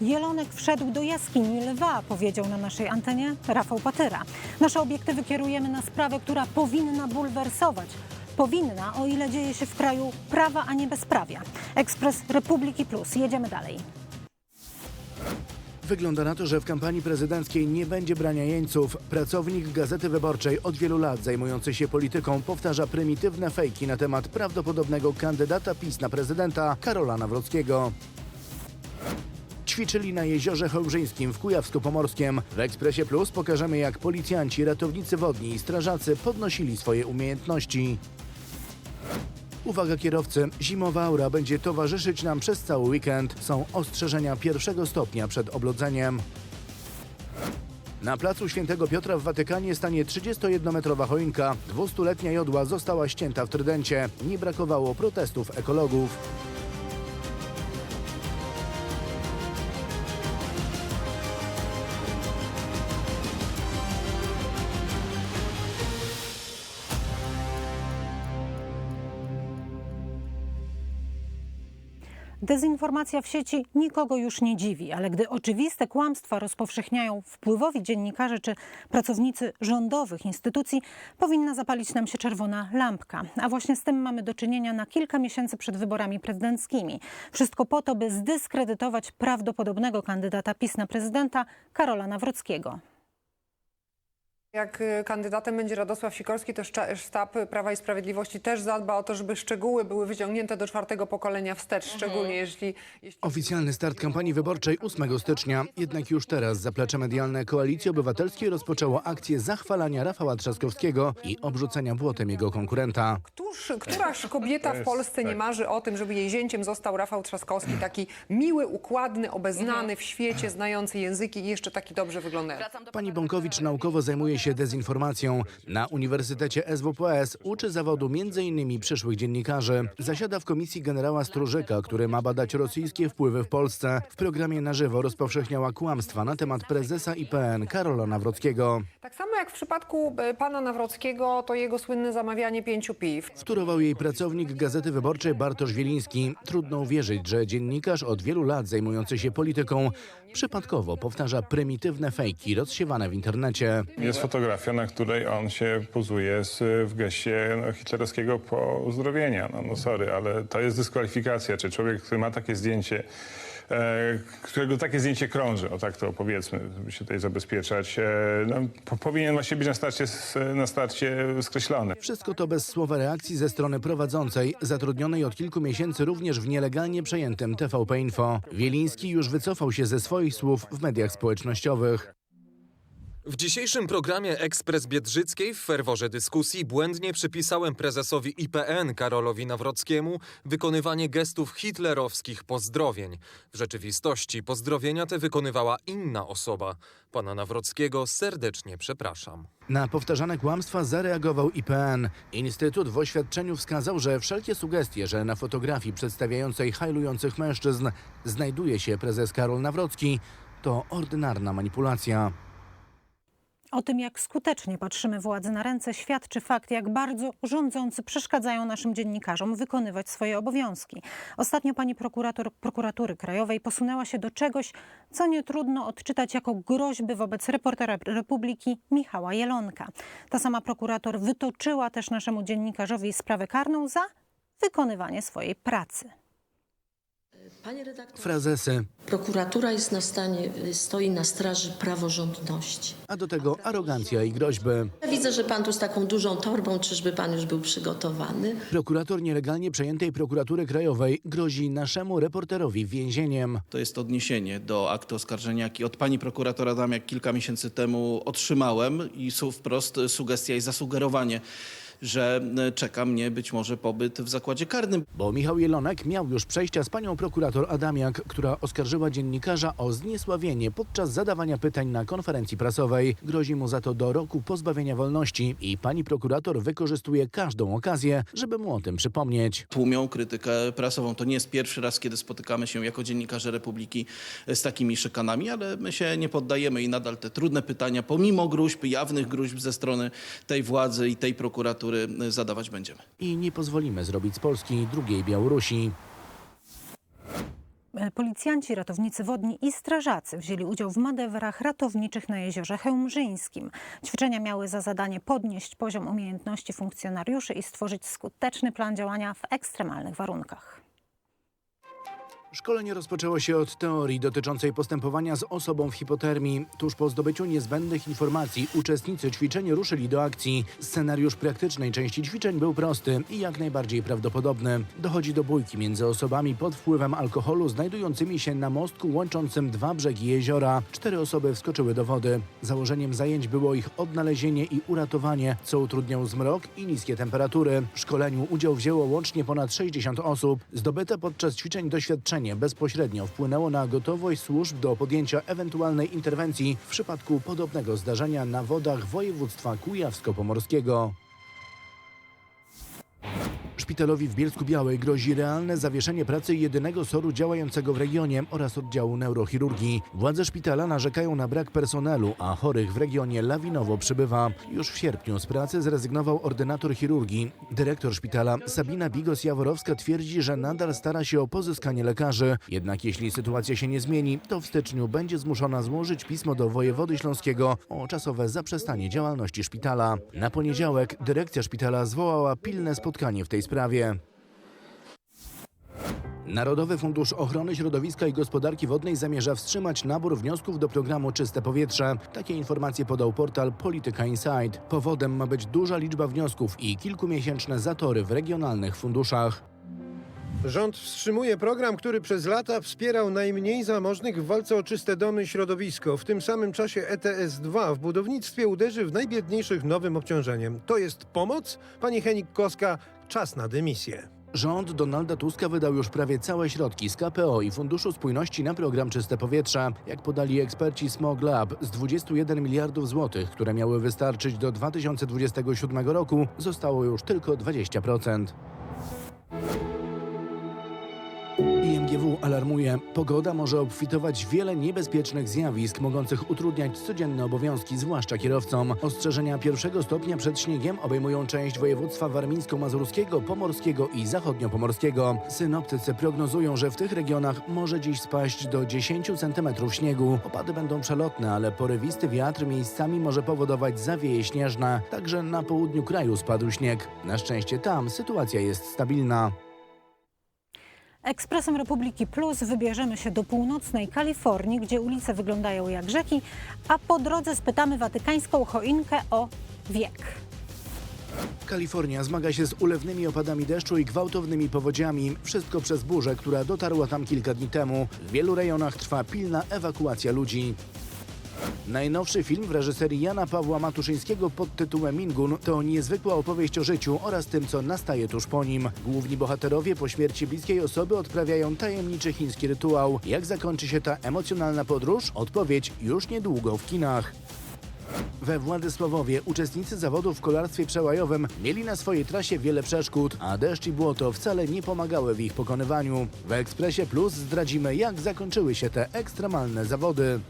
Jelonek wszedł do jaskini lwa, powiedział na naszej antenie Rafał Patyra. Nasze obiektywy kierujemy na sprawę, która powinna bulwersować. Powinna, o ile dzieje się w kraju prawa, a nie bezprawia. Ekspres Republiki Plus. Jedziemy dalej. Wygląda na to, że w kampanii prezydenckiej nie będzie brania jeńców. Pracownik Gazety Wyborczej od wielu lat zajmujący się polityką powtarza prymitywne fejki na temat prawdopodobnego kandydata PiS na prezydenta Karola Nawrockiego. Ćwiczyli na jeziorze Chełmżyńskim w Kujawsko-Pomorskiem. W Ekspresie Plus pokażemy, jak policjanci, ratownicy wodni i strażacy podnosili swoje umiejętności. Uwaga kierowcy, zimowa aura będzie towarzyszyć nam przez cały weekend. Są ostrzeżenia pierwszego stopnia przed oblodzeniem. Na placu Świętego Piotra w Watykanie stanie 31-metrowa choinka. 200-letnia jodła została ścięta w Trydencie. Nie brakowało protestów ekologów. Dezinformacja w sieci nikogo już nie dziwi, ale gdy oczywiste kłamstwa rozpowszechniają wpływowi dziennikarze czy pracownicy rządowych instytucji, powinna zapalić nam się czerwona lampka. A właśnie z tym mamy do czynienia na kilka miesięcy przed wyborami prezydenckimi. Wszystko po to, by zdyskredytować prawdopodobnego kandydata PiS na prezydenta Karola Nawrockiego. Jak y, kandydatem będzie Radosław Sikorski, to szta- sztab Prawa i Sprawiedliwości też zadba o to, żeby szczegóły były wyciągnięte do czwartego pokolenia wstecz, szczególnie jeśli, jeśli Oficjalny start kampanii wyborczej 8 stycznia. Jednak już teraz zaplecze medialne Koalicji Obywatelskiej rozpoczęło akcję zachwalania Rafała Trzaskowskiego i obrzucenia błotem jego konkurenta. Któż, któraż kobieta w Polsce nie marzy o tym, żeby jej zięciem został Rafał Trzaskowski, taki miły, układny, obeznany w świecie, znający języki i jeszcze taki dobrze wyglądający. Pani Bąkowicz naukowo zajmuje się dezinformacją. Na Uniwersytecie SWPS uczy zawodu m.in. przyszłych dziennikarzy. Zasiada w komisji generała Strużyka, który ma badać rosyjskie wpływy w Polsce. W programie na żywo rozpowszechniała kłamstwa na temat prezesa IPN Karola Nawrockiego. Tak samo jak w przypadku y, pana Nawrockiego, to jego słynne zamawianie pięciu piw. Wtórował jej pracownik Gazety Wyborczej Bartosz Wieliński. Trudno uwierzyć, że dziennikarz od wielu lat zajmujący się polityką przypadkowo powtarza prymitywne fejki rozsiewane w internecie. Jest fotografia, na której on się pozuje z, w geście no, hitlerowskiego pozdrowienia. No, no sorry, ale to jest dyskwalifikacja. Czy człowiek, który ma takie zdjęcie, e, którego takie zdjęcie krąży, o tak to powiedzmy, żeby się tutaj zabezpieczać, e, no, po, powinien właśnie być na starcie, na starcie skreślony. Wszystko to bez słowa reakcji ze strony prowadzącej, zatrudnionej od kilku miesięcy również w nielegalnie przejętym TVP Info. Wieliński już wycofał się ze swoich słów w mediach społecznościowych. W dzisiejszym programie Ekspres Biedrzyckiej w ferworze dyskusji błędnie przypisałem prezesowi IPN Karolowi Nawrockiemu wykonywanie gestów hitlerowskich pozdrowień. W rzeczywistości pozdrowienia te wykonywała inna osoba. Pana Nawrockiego serdecznie przepraszam. Na powtarzane kłamstwa zareagował IPN. Instytut w oświadczeniu wskazał, że wszelkie sugestie, że na fotografii przedstawiającej hajlujących mężczyzn znajduje się prezes Karol Nawrocki, to ordynarna manipulacja. O tym, jak skutecznie patrzymy władzy na ręce, świadczy fakt, jak bardzo rządzący przeszkadzają naszym dziennikarzom wykonywać swoje obowiązki. Ostatnio pani prokurator prokuratury krajowej posunęła się do czegoś, co nie trudno odczytać jako groźby wobec reportera Republiki Michała Jelonka. Ta sama prokurator wytoczyła też naszemu dziennikarzowi sprawę karną za wykonywanie swojej pracy. Panie redaktorze, Frazesy, prokuratura jest na stanie, stoi na straży praworządności. a do tego arogancja i groźby. Ja widzę, że pan tu z taką dużą torbą, czyżby pan już był przygotowany? Prokurator nielegalnie przejętej prokuratury krajowej grozi naszemu reporterowi więzieniem. To jest odniesienie do aktu oskarżenia, jaki od pani prokuratora Damiak kilka miesięcy temu otrzymałem i su wprost sugestia i zasugerowanie, że e, czeka mnie być może pobyt w zakładzie karnym. Bo Michał Jelonek miał już przejścia z panią prokurator Adamiak, która oskarżyła dziennikarza o zniesławienie podczas zadawania pytań na konferencji prasowej. Grozi mu za to do roku pozbawienia wolności i pani prokurator wykorzystuje każdą okazję, żeby mu o tym przypomnieć. Tłumią krytykę prasową. To nie jest pierwszy raz, kiedy spotykamy się jako dziennikarze Republiki e, z takimi szykanami, ale my się nie poddajemy i nadal te trudne pytania, pomimo gruźb, jawnych gruźb ze strony tej władzy i tej prokuratury e, zadawać będziemy. I nie pozwolimy zrobić z Polski drugiej Białorusi. E, Policjanci, ratownicy wodni i strażacy wzięli udział w manewrach ratowniczych na jeziorze Chełmżyńskim. Ćwiczenia miały za zadanie podnieść poziom umiejętności funkcjonariuszy i stworzyć skuteczny plan działania w ekstremalnych warunkach. Szkolenie rozpoczęło się od teorii dotyczącej postępowania z osobą w hipotermii. Tuż po zdobyciu niezbędnych informacji uczestnicy ćwiczeń ruszyli do akcji. Scenariusz praktycznej części ćwiczeń był prosty i jak najbardziej prawdopodobny. Dochodzi do bójki między osobami pod wpływem alkoholu znajdującymi się na mostku łączącym dwa brzegi jeziora. Cztery osoby wskoczyły do wody. Założeniem zajęć było ich odnalezienie i uratowanie, co utrudniał zmrok i niskie temperatury. W szkoleniu udział wzięło łącznie ponad 60 osób. Zdobyte podczas ćwiczeń doświadczenie bezpośrednio wpłynęło na gotowość służb do podjęcia ewentualnej interwencji w przypadku podobnego zdarzenia na wodach województwa kujawsko-pomorskiego. Szpitalowi w Bielsku Białej grozi realne zawieszenie pracy jedynego soru działającego w regionie oraz oddziału neurochirurgii. Władze szpitala narzekają na brak personelu, a chorych w regionie lawinowo przybywa. Już w sierpniu z pracy zrezygnował ordynator chirurgii. Dyrektor szpitala Sabina Bigos-Jaworowska twierdzi, że nadal stara się o pozyskanie lekarzy. Jednak jeśli sytuacja się nie zmieni, to w styczniu będzie zmuszona złożyć pismo do wojewody śląskiego o czasowe zaprzestanie działalności szpitala. Na poniedziałek dyrekcja szpitala zwołała pilne spotkanie w tej sprawie. Narodowy Fundusz Ochrony Środowiska i Gospodarki Wodnej zamierza wstrzymać nabór wniosków do programu Czyste Powietrze. Takie informacje podał portal Polityka Insight. Powodem ma być duża liczba wniosków i kilkumiesięczne zatory w regionalnych funduszach. Rząd wstrzymuje program, który przez lata wspierał najmniej zamożnych w walce o czyste domy i środowisko. W tym samym czasie E ETS-2 w budownictwie uderzy w najbiedniejszych nowym obciążeniem. To jest pomoc? Pani Henik-Koska, czas na dymisję. Rząd Donalda Tuska wydał już prawie całe środki z KPO i Funduszu Spójności na program Czyste Powietrze. Jak podali eksperci Smog Lab, z 21 miliardów złotych, które miały wystarczyć do 2027 roku, zostało już tylko 20%. Alarmuje, pogoda może obfitować wiele niebezpiecznych zjawisk mogących utrudniać codzienne obowiązki, zwłaszcza kierowcom. Ostrzeżenia pierwszego stopnia przed śniegiem obejmują część województwa warmińsko-mazurskiego, pomorskiego i zachodniopomorskiego. Synoptycy prognozują, że w tych regionach może dziś spaść do 10 cm śniegu. Opady będą przelotne, ale porywisty wiatr miejscami może powodować zawieje śnieżne. Także na południu kraju spadł śnieg. Na szczęście tam sytuacja jest stabilna. Ekspresem Republiki Plus wybierzemy się do północnej Kalifornii, gdzie ulice wyglądają jak rzeki, a po drodze spytamy watykańską choinkę o wiek. Kalifornia zmaga się z ulewnymi opadami deszczu i gwałtownymi powodziami. Wszystko przez burzę, która dotarła tam kilka dni temu. W wielu rejonach trwa pilna ewakuacja ludzi. Najnowszy film w reżyserii Jana Pawła Matuszyńskiego pod tytułem Mingun to niezwykła opowieść o życiu oraz tym, co nastaje tuż po nim. Główni bohaterowie po śmierci bliskiej osoby odprawiają tajemniczy chiński rytuał. Jak zakończy się ta emocjonalna podróż? Odpowiedź już niedługo w kinach. We Władysławowie uczestnicy zawodów w kolarstwie przełajowym mieli na swojej trasie wiele przeszkód, a deszcz i błoto wcale nie pomagały w ich pokonywaniu. W Ekspresie Plus zdradzimy, jak zakończyły się te ekstremalne zawody.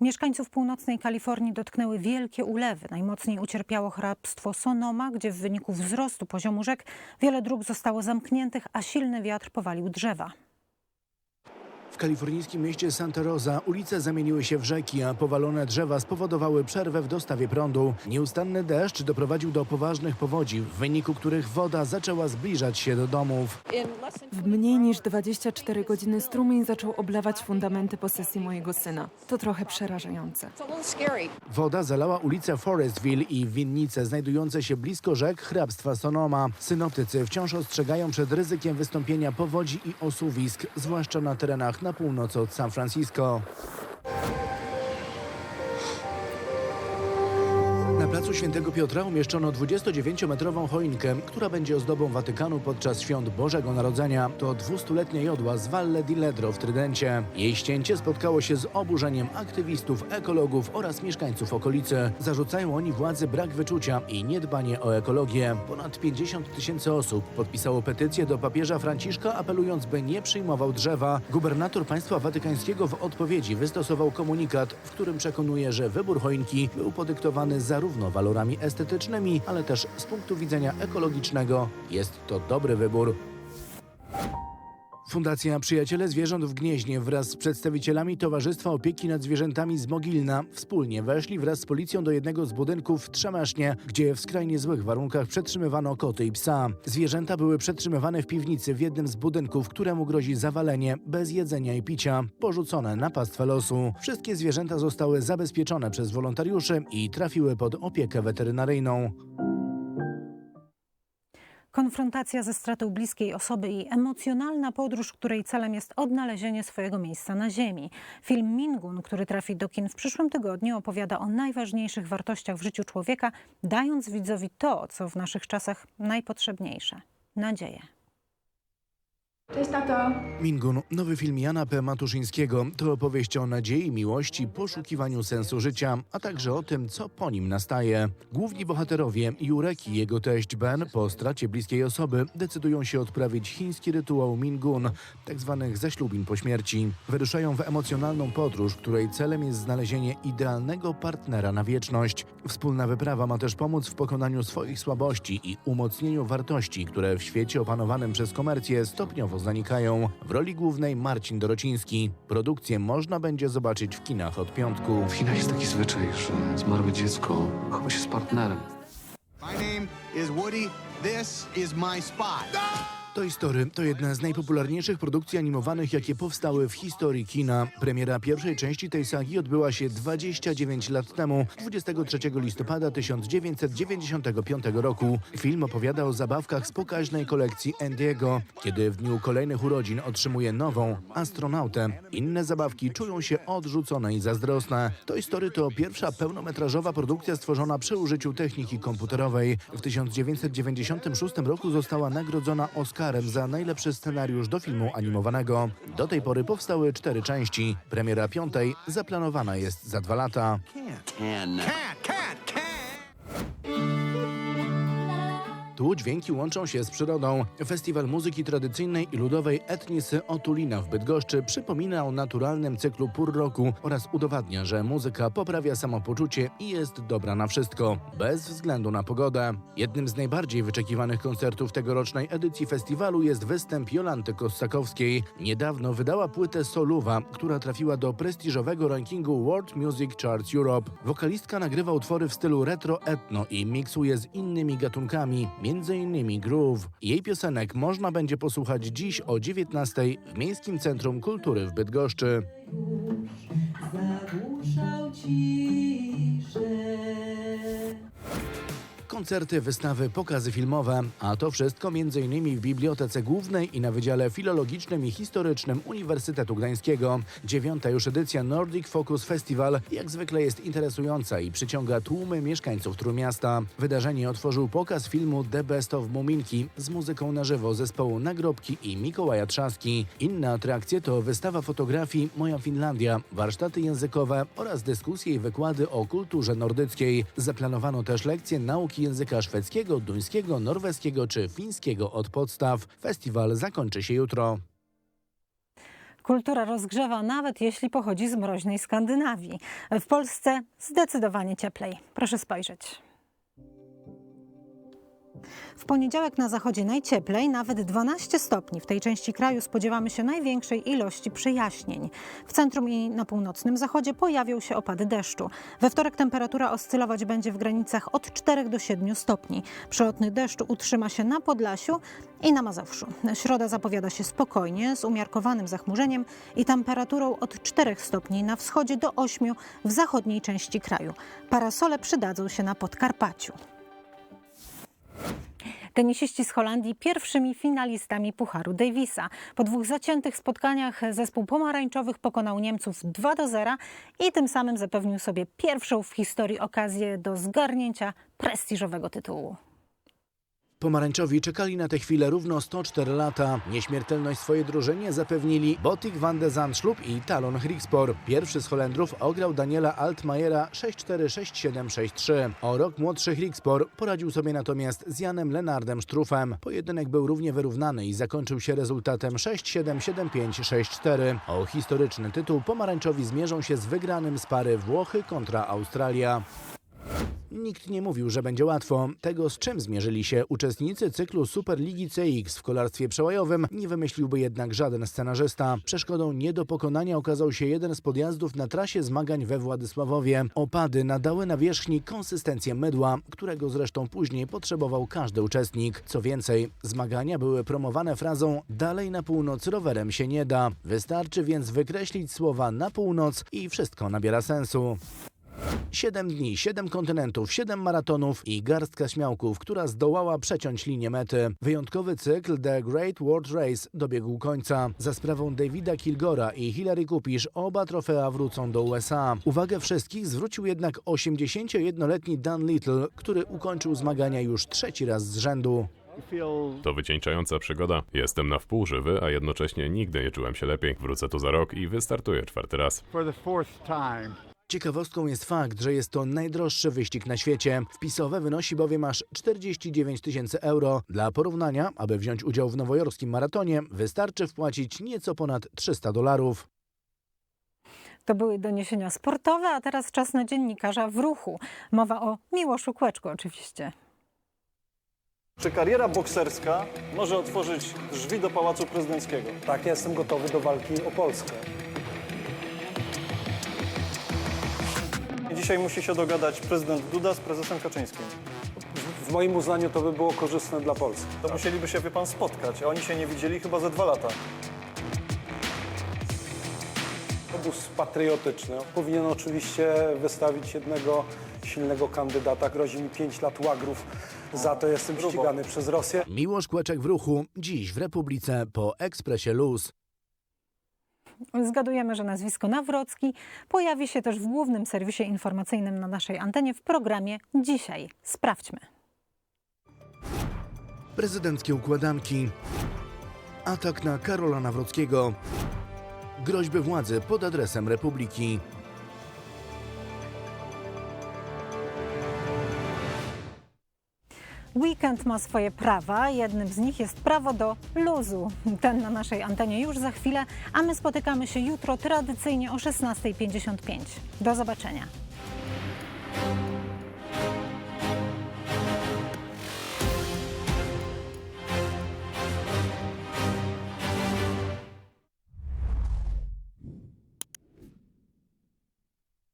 Mieszkańców północnej Kalifornii dotknęły wielkie ulewy. Najmocniej ucierpiało hrabstwo Sonoma, gdzie w wyniku wzrostu poziomu rzek wiele dróg zostało zamkniętych, a silny wiatr powalił drzewa. W kalifornijskim mieście Santa Rosa ulice zamieniły się w rzeki, a powalone drzewa spowodowały przerwę w dostawie prądu. Nieustanny deszcz doprowadził do poważnych powodzi, w wyniku których woda zaczęła zbliżać się do domów. W mniej niż 24 godziny strumień zaczął oblewać fundamenty posesji mojego syna. To trochę przerażające. Woda zalała ulice Forestville i winnice znajdujące się blisko rzek hrabstwa Sonoma. Synoptycy wciąż ostrzegają przed ryzykiem wystąpienia powodzi i osuwisk, zwłaszcza na terenach na północ od San Francisco. Placu Świętego Piotra umieszczono 29-metrową choinkę, która będzie ozdobą Watykanu podczas świąt Bożego Narodzenia. To 200-letnia jodła z Valle di Ledro w Trydencie. Jej ścięcie spotkało się z oburzeniem aktywistów, ekologów oraz mieszkańców okolicy. Zarzucają oni władzy brak wyczucia i niedbanie o ekologię. Ponad 50 tysięcy osób podpisało petycję do papieża Franciszka, apelując, by nie przyjmował drzewa. Gubernator państwa watykańskiego w odpowiedzi wystosował komunikat, w którym przekonuje, że wybór choinki był podyktowany zarówno walorami estetycznymi, ale też z punktu widzenia ekologicznego jest to dobry wybór. Fundacja Przyjaciele Zwierząt w Gnieźnie wraz z przedstawicielami Towarzystwa Opieki nad Zwierzętami z Mogilna wspólnie weszli wraz z policją do jednego z budynków w Trzemesznie, gdzie w skrajnie złych warunkach przetrzymywano koty i psa. Zwierzęta były przetrzymywane w piwnicy w jednym z budynków, któremu grozi zawalenie, bez jedzenia i picia, porzucone na pastwę losu. Wszystkie zwierzęta zostały zabezpieczone przez wolontariuszy i trafiły pod opiekę weterynaryjną. Konfrontacja ze stratą bliskiej osoby i emocjonalna podróż, której celem jest odnalezienie swojego miejsca na ziemi. Film Mingun, który trafi do kin w przyszłym tygodniu, opowiada o najważniejszych wartościach w życiu człowieka, dając widzowi to, co w naszych czasach najpotrzebniejsze nadzieję. Cześć tato. Mingun, nowy film Jana P. Matuszyńskiego, to opowieść o nadziei, miłości, poszukiwaniu sensu życia, a także o tym, co po nim nastaje. Główni bohaterowie Jurek i jego teść Ben po stracie bliskiej osoby decydują się odprawić chiński rytuał Mingun, tak zwanych zaślubin po śmierci. Wyruszają w emocjonalną podróż, której celem jest znalezienie idealnego partnera na wieczność. Wspólna wyprawa ma też pomóc w pokonaniu swoich słabości i umocnieniu wartości, które w świecie opanowanym przez komercję stopniowo zanikają. W roli głównej Marcin Dorociński. Produkcję można będzie zobaczyć w kinach od piątku. W Chinach jest taki zwyczaj, że zmarłe dziecko chowa się z partnerem. My name is Woody. This is my spot. Toy Story to jedna z najpopularniejszych produkcji animowanych, jakie powstały w historii kina. Premiera pierwszej części tej sagi odbyła się 29 lat temu, 23 listopada 1995 roku. Film opowiada o zabawkach z pokaźnej kolekcji Andiego. Kiedy w dniu kolejnych urodzin otrzymuje nową astronautę, inne zabawki czują się odrzucone i zazdrosne. Toy Story to pierwsza pełnometrażowa produkcja stworzona przy użyciu techniki komputerowej. W 1996 roku została nagrodzona Oscarem za najlepszy scenariusz do filmu animowanego. Do tej pory powstały cztery części. Premiera piątej zaplanowana jest za dwa lata. Tu dźwięki łączą się z przyrodą. Festiwal muzyki tradycyjnej i ludowej Etnisy Otulina w Bydgoszczy przypomina o naturalnym cyklu pór roku oraz udowadnia, że muzyka poprawia samopoczucie i jest dobra na wszystko, bez względu na pogodę. Jednym z najbardziej wyczekiwanych koncertów tegorocznej edycji festiwalu jest występ Jolanty Kossakowskiej. Niedawno wydała płytę Soluwa, która trafiła do prestiżowego rankingu World Music Charts Europe. Wokalistka nagrywa utwory w stylu retro-etno i miksuje z innymi gatunkami, m.in. groove. Jej piosenek można będzie posłuchać dziś o 19 w Miejskim Centrum Kultury w Bydgoszczy. Zagłuszał ciszę. Koncerty, wystawy, pokazy filmowe, a to wszystko m.in. w Bibliotece Głównej i na Wydziale Filologicznym i Historycznym Uniwersytetu Gdańskiego. Dziewiąta już edycja Nordic Focus Festival jak zwykle jest interesująca i przyciąga tłumy mieszkańców Trójmiasta. Wydarzenie otworzył pokaz filmu The Best of Muminki z muzyką na żywo zespołu Nagrobki i Mikołaja Trzaski. Inne atrakcje to wystawa fotografii Moja Finlandia, warsztaty językowe oraz dyskusje i wykłady o kulturze nordyckiej. Zaplanowano też lekcje nauki języka szwedzkiego, duńskiego, norweskiego czy fińskiego od podstaw. Festiwal zakończy się jutro. Kultura rozgrzewa nawet jeśli pochodzi z mroźnej Skandynawii. W Polsce zdecydowanie cieplej. Proszę spojrzeć. W poniedziałek na zachodzie najcieplej, nawet 12 stopni. W tej części kraju spodziewamy się największej ilości przejaśnień. W centrum i na północnym zachodzie pojawią się opady deszczu. We wtorek temperatura oscylować będzie w granicach od 4 do 7 stopni. Przelotny deszcz utrzyma się na Podlasiu i na Mazowszu. Środa zapowiada się spokojnie, z umiarkowanym zachmurzeniem i temperaturą od 4 stopni na wschodzie do 8 w zachodniej części kraju. Parasole przydadzą się na Podkarpaciu. Tenisiści z Holandii pierwszymi finalistami Pucharu Davisa. Po dwóch zaciętych spotkaniach zespół pomarańczowych pokonał Niemców 2 do 0 i tym samym zapewnił sobie pierwszą w historii okazję do zgarnięcia prestiżowego tytułu. Pomarańczowi czekali na tę chwilę równo 104 lata. Nieśmiertelność swojej drużynie zapewnili Botik van de Zandschulp i Talon Grigspor. Pierwszy z Holendrów ograł Daniela Altmajera 6-4, 6-7, 6-3. O rok młodszy Grigspor poradził sobie natomiast z Janem Lenardem Sztrufem. Pojedynek był równie wyrównany i zakończył się rezultatem 6-7, 7-5, 6-4. O historyczny tytuł pomarańczowi zmierzą się z wygranym z pary Włochy kontra Australia. Nikt nie mówił, że będzie łatwo. Tego, z czym zmierzyli się uczestnicy cyklu Superligi CX w kolarstwie przełajowym, nie wymyśliłby jednak żaden scenarzysta. Przeszkodą nie do pokonania okazał się jeden z podjazdów na trasie zmagań we Władysławowie. Opady nadały na wierzchni konsystencję mydła, którego zresztą później potrzebował każdy uczestnik. Co więcej, zmagania były promowane frazą dalej na północ rowerem się nie da. Wystarczy więc wykreślić słowa na północ i wszystko nabiera sensu. Siedem dni, siedem kontynentów, siedem maratonów i garstka śmiałków, która zdołała przeciąć linię mety. Wyjątkowy cykl The Great World Race dobiegł końca. Za sprawą Davida Kilgora i Hillary Kupisz oba trofea wrócą do USA. Uwagę wszystkich zwrócił jednak 81-letni Dan Little, który ukończył zmagania już trzeci raz z rzędu. To wycieńczająca przygoda. Jestem na wpół żywy, a jednocześnie nigdy nie czułem się lepiej. Wrócę tu za rok i wystartuję czwarty raz. Ciekawostką jest fakt, że jest to najdroższy wyścig na świecie. Wpisowe wynosi bowiem aż 49 tysięcy euro. Dla porównania, aby wziąć udział w nowojorskim maratonie, wystarczy wpłacić nieco ponad 300 dolarów. To były doniesienia sportowe, a teraz czas na dziennikarza w ruchu. Mowa o Miłoszu Kłeczku oczywiście. Czy kariera bokserska może otworzyć drzwi do Pałacu Prezydenckiego? Tak, ja jestem gotowy do walki o Polskę. Dzisiaj musi się dogadać prezydent Duda z prezesem Kaczyńskim. W moim uznaniu to by było korzystne dla Polski. To musieliby się, wie pan, spotkać, a oni się nie widzieli chyba ze dwa lata. Obóz patriotyczny powinien oczywiście wystawić jednego silnego kandydata. Grozi mi 5 lat łagrów. Za to jestem ścigany przez Rosję. Miłosz Kłeczek w ruchu, dziś w Republice po Ekspresie Luz. Zgadujemy, że nazwisko Nawrocki pojawi się też w głównym serwisie informacyjnym na naszej antenie w programie Dzisiaj. Sprawdźmy. Prezydenckie układanki. Atak na Karola Nawrockiego. Groźby władzy pod adresem Republiki. Weekend ma swoje prawa. Jednym z nich jest prawo do luzu. Ten na naszej antenie już za chwilę, a my spotykamy się jutro tradycyjnie o 16.55. Do zobaczenia.